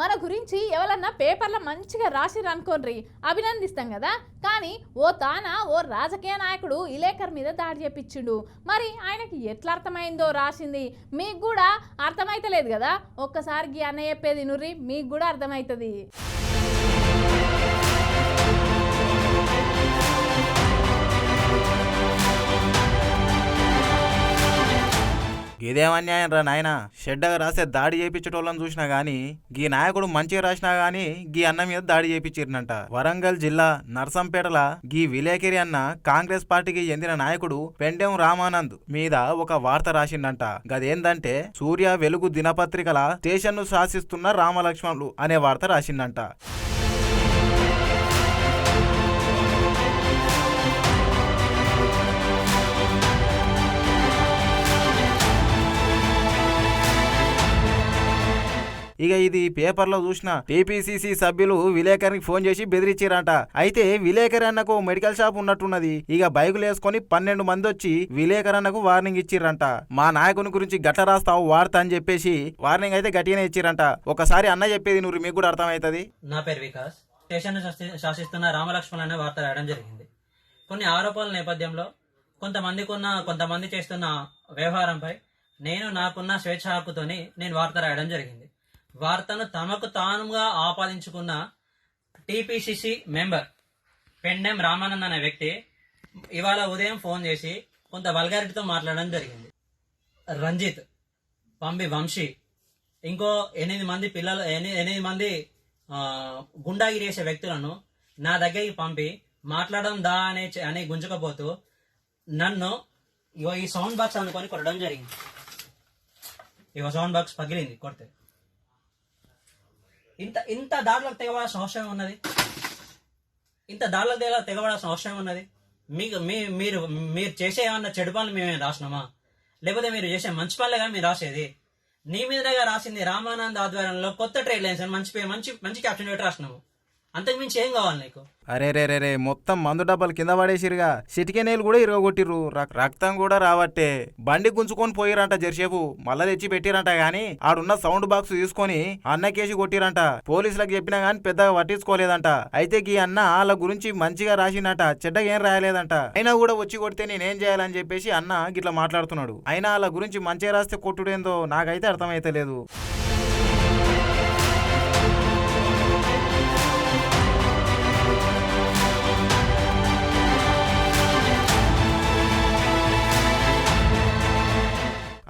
మన గురించి ఎవరన్నా పేపర్లో మంచిగా రాసిర్రు అనుకోండి అభినందిస్తాం కదా. కానీ ఓ తాన ఓ రాజకీయ నాయకుడు ఇలేకర్ మీద దాడి చేపించిండు. మరి ఆయనకి ఎట్లా అర్థమైందో రాసింది? మీకు కూడా అర్థమైతలేదు కదా. ఒక్కసారి గీ అన్న చెప్పేది నుర్రి మీకు కూడా అర్థమవుతుంది ఇదేం అన్యాయం రా నాయన? షెడ్డగా రాసే దాడి చేయించటోళ్ళని చూసినా గానీ గీ నాయకుడు మంచిగా రాసినా గానీ గీ అన్న మీద దాడి చేయించిర్నంట వరంగల్ జిల్లా నర్సంపేటల గీ విలేకరి అన్న కాంగ్రెస్ పార్టీకి చెందిన నాయకుడు పెండెం రామానంద్ మీద ఒక వార్త రాసిండంట. గదేందంటే సూర్య వెలుగు దినపత్రికల స్టేషన్ను శాసిస్తున్న రామలక్ష్మణులు అనే వార్త రాసిండంట. ఇక ఇది పేపర్లో చూసిన టీపీసీసీ సభ్యులు విలేకరికి ఫోన్ చేసి బెదిరించారంట అయితే విలేకరి అన్నకు మెడికల్ షాప్ ఉన్నట్టున్నది. ఇక బైకులు వేసుకొని పన్నెండు మంది వచ్చి విలేకరి అన్నకు వార్నింగ్ ఇచ్చిర్రంట. మా నాయకుని గురించి గట్ల రాస్తావు వార్త అని చెప్పేసి వార్నింగ్ అయితే గట్టిగానే ఇచ్చిరంట ఒకసారి అన్న చెప్పేది నువ్వు మీకు కూడా అర్థమవుతుంది? నా పేరు వికాస్. స్టేషన్ శాసిస్తున్న రామలక్ష్మణ్ అనే వార్త రాయడం జరిగింది. కొన్ని ఆరోపణల నేపథ్యంలో కొంతమందికున్న కొంతమంది చేస్తున్న వ్యవహారంపై నేను నాకున్న స్వేచ్ఛ హక్కుతోని నేను వార్త రాయడం జరిగింది. వార్తను తమకు తానుగా ఆపాదించుకున్న టీపీసీసీ మెంబర్ పెండెం రామానంద్ అనే వ్యక్తి ఇవాళ ఉదయం ఫోన్ చేసి కొంత వల్గారిటీతో మాట్లాడడం జరిగింది. రంజిత్ పంబి వంశీ ఇంకో ఎనిమిది మంది పిల్లలు ఎనిమిది మంది గుండాగిరి చేసే వ్యక్తులను నా దగ్గరికి పంపి మాట్లాడడం దా అనే అని గుంజకపోతూ నన్ను ఇగో ఈ సౌండ్ బాక్స్ అనుకొని కొట్టడం జరిగింది. ఇగో సౌండ్ బాక్స్ పగిలింది కొడితే. ఇంత ఇంత దాడులకు తెగబడాల్సిన అవసరం ఉన్నది ఇంత దాడులకు తెగ తెగబడాల్సిన అవసరం ఉన్నది మీకు మీ మీరు మీరు చేసే ఏమన్నా చెడు పనులు మేమేం రాసినామా? లేకపోతే మీరు చేసే మంచి పనులే కానీ మీరు రాసేది? నీ మీదగా రాసింది రామానంద్ ఆధ్వర్యంలో కొత్త ట్రేడ్ లైన్స్ అని మంచి మంచి మంచి క్యాప్షన్ పెట్టి రాసినాము అంతకు మించి ఏం కావాలి నీకు? అరే రే రే రే మొత్తం మందు డబ్బాలు కింద పడేసిరుగా సిటికెనేలు కూడా ఇరగొట్టిర్రు రక్తం కూడా రావట్టే. బండి గుంజుకొని పోయిరంట జర్సేపు. మళ్ళా తెచ్చి పెట్టిరంట గాని ఆడున్న సౌండ్ బాక్స్ తీసుకొని అన్నకేసి కొట్టిరంట. పోలీసులకు చెప్పినా గాని పెద్దగా పట్టించుకోలేదంట. అయితే గీ అన్న వాళ్ళ గురించి మంచిగా రాసిండట. చెడ్డగా ఏం రాయలేదంట. అయినా కూడా వచ్చి కొడితే నేనేం చేయాలని చెప్పేసి అన్న గిట్లా మాట్లాడుతున్నాడు. అయినా వాళ్ళ గురించి మంచిగా రాస్తే కొట్టుడేందో నాకైతే అర్థమైతలేదు.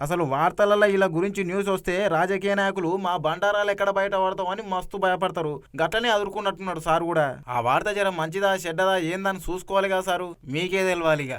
అసలు వార్తలలో ఇలా గురించి న్యూస్ వస్తే రాజకీయ నాయకులు మా బండారాలు ఎక్కడ బయట పడతామని మస్తు భయపడతారు. గట్లనే అదురుకున్నట్టున్నాడు సార్ కూడా. ఆ వార్త జర మంచిదా చెడ్డదా ఏందని చూసుకోవాలి కదా సారు. మీకే తెలవాలి ఇక.